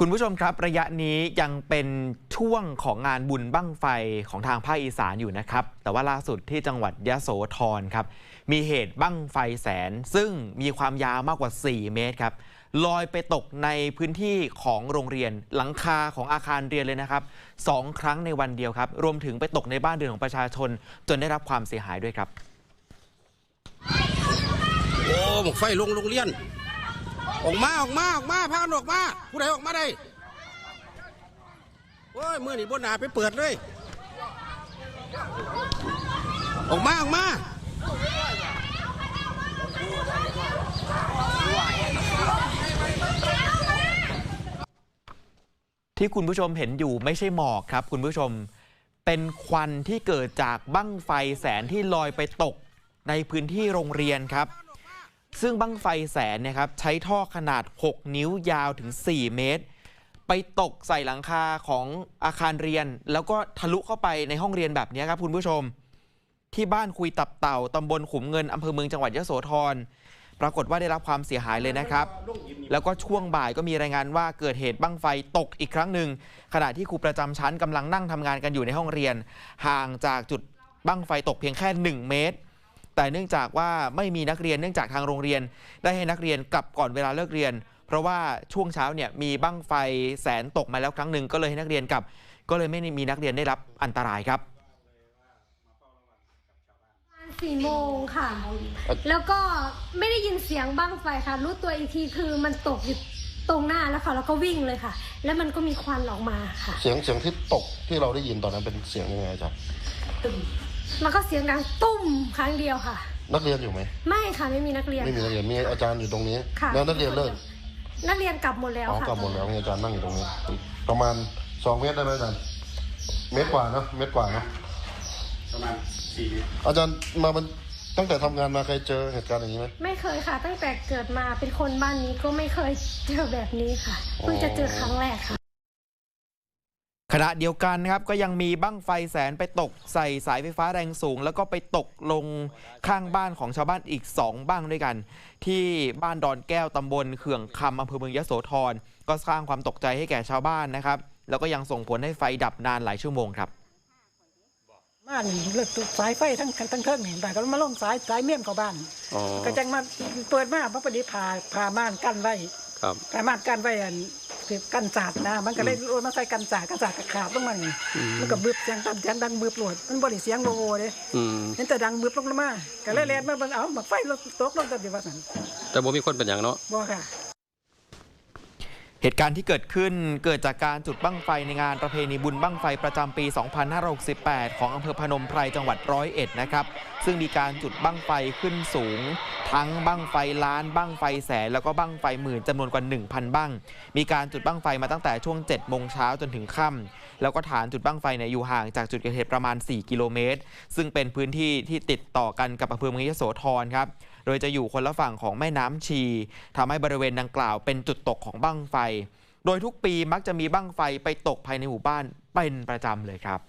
คุณผู้ชมครับระยะนี้ยังเป็นช่วงของงานบุญบั้งไฟของทางภาคอีสานอยู่นะครับ แต่ว่าล่าสุดที่จังหวัดยะโสธรครับ มีเหตุบั้งไฟแสน ซึ่งมีความยาวมากกว่า 4 เมตรครับลอยไปตกในพื้นที่ของโรงเรียนหลังคาของอาคารเรียนเลยนะครับสองครั้งในวันเดียวครับ รวมถึงไปตกในบ้านเรือนของประชาชน จนได้รับความเสียหายด้วยครับ โอ้หมกไฟลงโรงเรียน ออกมาออกมาออกมาพากันออกมาผู้ใดออกมาได้โอ้ยมือนี่บนหนาไปเปิดเลย ออกมาออกมาที่คุณผู้ชมเห็นอยู่ไม่ใช่หมอกครับ คุณผู้ชมเป็นควันที่เกิดจากบั้งไฟแสนที่ลอยไปตกในพื้นที่โรงเรียนครับ ซึ่งบั้งไฟแสนนยครับใช้ท่อขนาด 6 นิ้วยาวถึง 4 เมตร ไปตกใส่หลังคาของอาคารเรียน แล้วก็ทะลุเข้าไปในห้องเรียนแบบนี้ครับคุณผู้ชม ที่บ้านคุยตับเต่าตำบลขุมเงินอำเภอเมืองจังหวัดยะโสธรปรากฏว่าได้รับความเสียหายเลยนะครับ แล้วก็ช่วงบ่ายก็มีรายงานว่าเกิดเหตุบั้งไฟตกอีกครั้งหนึ่งขณะที่ครูประจำชั้นกำลังนั่งทำงานกันอยู่ในห้องเรียน ห่างจากจุดบั้งไฟตกเพียงแค่ 1 เมตร แต่เนื่องจากว่าไม่มีนักเรียนเนื่องจากทางโรงเรียน ได้ให้นักเรียนกลับก่อนเวลาเลิกเรียน เพราะว่าช่วงเช้าเนี่ยมีบั้งไฟแสนตกมาแล้วครั้งหนึ่งก็เลยให้นักเรียนกลับ ก็เลยไม่มีนักเรียนได้รับอันตรายครับประมาณสี่โมงค่ะ แล้วก็ไม่ได้ยินเสียงบ้างไฟค่ะ รู้ตัวอีกทีคือมันตกอยู่ตรงหน้าแล้วค่ะ แล้วก็วิ่งเลยค่ะ แล้วมันก็มีควันออกมาค่ะ เสียงเสียงที่ตกที่เราได้ยินตอนนั้นเป็นเสียงยังไงจ๊ะมั นก็เสียงดังตุ้มครั้งเดียวค่ะ นักเรียนอยู่ไหม ไม่ค่ะไม่มีนักเรียน ไม่มีนักเรียนมีอาจารย์อยู่ตรงนี้ ค่ะ แล้วนักเรียนเลิกนักเรียนกลับหมดแล้วอ๋อค่ะกลับหมดแล้วมีอาจารย์นั่งอยู่ตรงนี้ ประมาณสองเมตรได้ไหมอาจารย์เมตรกว่าเนอะเมตรกว่าเนอะประมาณสี่อาจารย์มามันตั้งแต่ทำงานมาเคยเจอเหตุการณ์อย่างนี้ไหม ไม่เคยค่ะ ตั้งแต่เกิดมาเป็นคนบ้านนี้ก็ไม่เคยเจอแบบนี้ค่ะ เพิ่งจะเจอครั้งแรกค่ะ ขณะเดียวกันนะครับก็ยังมีบั้งไฟแสนไปตกใส่สายไฟฟ้าแรงสูง แล้วก็ไปตกลงข้างบ้านของชาวบ้านอีก 2 บ้างด้วยกัน ที่บ้านดอนแก้วตำบลเขื่องคำอำเภอเมืองยโสธรก็สร้างความตกใจให้แก่ชาวบ้านนะครับ แล้วก็ยังส่งผลให้ไฟดับนานหลายชั่วโมงครับบ้านเลิกสายไฟทั้งทั้งเทิงนี่บ้านก็มาลงสายสายเมี่ยมเข้าบ้านอ๋อก็จังมาเปิดมาพระปฏิพาพาม่านกั้นไว้ครับพาม่านกั้นไว้อัน คือกันศาสตร์นะมันก็เลยโอนมาใส่กันศาสตร์กันศาสตร์ก็ขาดลงมานี่มันก็บึบเสียงตันเสียงดังบึบโหลดมันบ่ได้เสียงโลโอเด้อืมเห็นแต่ดังบึบลงมาก็เลยแล่นมาเบิ่งเอ้าบักไฟลงตกลงกันดีว่าซั่นแต่บ่มีคนเป็นอย่างเนาะบ่ค่ะ เหตุการณ์ที่เกิดขึ้นเกิดจากการจุดบั้งไฟในงานประเพณีบุญบั้งไฟประจำปี 2568 ของอำเภอพนมไพรจังหวัดร้อยเอ็ดนะครับ ซึ่งมีการจุดบั้งไฟขึ้นสูง ทั้งบั้งไฟล้านบั้งไฟแสนแล้วก็บั้งไฟหมื่นจำนวนกว่า 1,000 บั้ง มีการจุดบั้งไฟมาตั้งแต่ช่วง 7 โมงเช้าจนถึงค่ำแล้วก็ฐานจุดบั้งไฟเนี่ยอยู่ห่างจากจุดเกิดเหตุประมาณ 4 กิโลเมตร ซึ่งเป็นพื้นที่ที่ติดต่อกันกับอำเภอเมืองยโสธรครับ โดยจะอยู่คนละฝั่งของแม่น้ำชีทำให้บริเวณดังกล่าวเป็นจุดตกของบั้งไฟ โดยทุกปีมักจะมีบั้งไฟไปตกภายในหมู่บ้านเป็นประจำเลยครับ